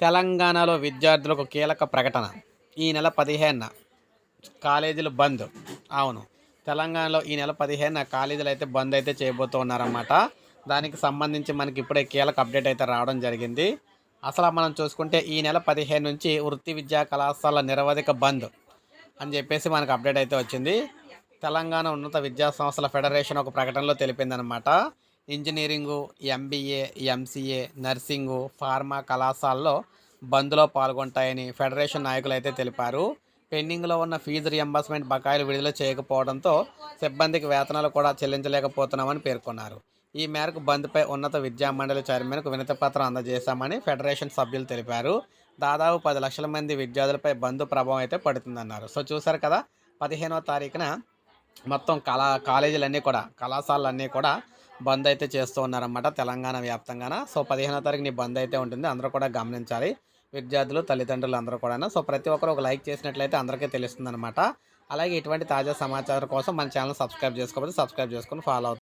తెలంగాణలో విద్యార్థులకు కీలక ప్రకటన. ఈ నెల పదిహేనున కాలేజీలు బంద్. అవును. తెలంగాణలో ఈ నెల పదిహేనున కాలేజీలు అయితే బంద్ అయితే చేయబోతూ ఉన్నారన్నమాట దానికి సంబంధించి మనకి ఇప్పుడే కీలక అప్డేట్ అయితే రావడం జరిగింది. అసలు మనం చూసుకుంటే ఈ నెల పదిహేను నుంచి వృత్తి విద్యా కళాశాల నిరవధిక బంద్ అని చెప్పేసి మనకు అప్డేట్ అయితే వచ్చింది. తెలంగాణ ఉన్నత విద్యా సంస్థల ఫెడరేషన్ ఒక ప్రకటనలో తెలిపిందనమాట engineering MBA MCA nursing pharma కళాశాలలో బంద్లో పాల్గొంటాయని ఫెడరేషన్ నాయకులు అయితే తెలిపారు. పెండింగ్లో ఉన్న ఫీజు రియంబర్స్మెంట్ బకాయిలు విడుదల చేయకపోవడంతో సిబ్బందికి వేతనాలు కూడా చెల్లించలేకపోతున్నామని పేర్కొన్నారు. ఈ మేరకు బంద్పై ఉన్నత విద్యామండలి చైర్మన్కు వినతి పత్రం అందజేశామని ఫెడరేషన్ సభ్యులు తెలిపారు. దాదాపు పది లక్షల మంది విద్యార్థులపై బంద్ ప్రభావం అయితే పడుతుందన్నారు. సో చూసారు కదా పదిహేనవ తారీఖున మొత్తం కళా కాలేజీలన్నీ కూడా కళాశాలన్నీ కూడా బంద్ అయితే చేస్తూ ఉన్నారన్నమాట తెలంగాణ వ్యాప్తంగాన. సో పదిహేనో తారీఖుని బంద్ అయితే ఉంటుంది. అందరూ కూడా గమనించాలి. విద్యార్థులు తల్లిదండ్రులు అందరూ కూడా సో ప్రతి ఒక్కరు ఒక లైక్ చేసినట్లయితే అందరికీ తెలుస్తుంది అనమాట అలాగే ఇటువంటి తాజా సమాచారం కోసం మన ఛానల్ సబ్స్క్రైబ్ చేసుకోకపోతే సబ్స్క్రైబ్ చేసుకొని ఫాలో అవుతుంది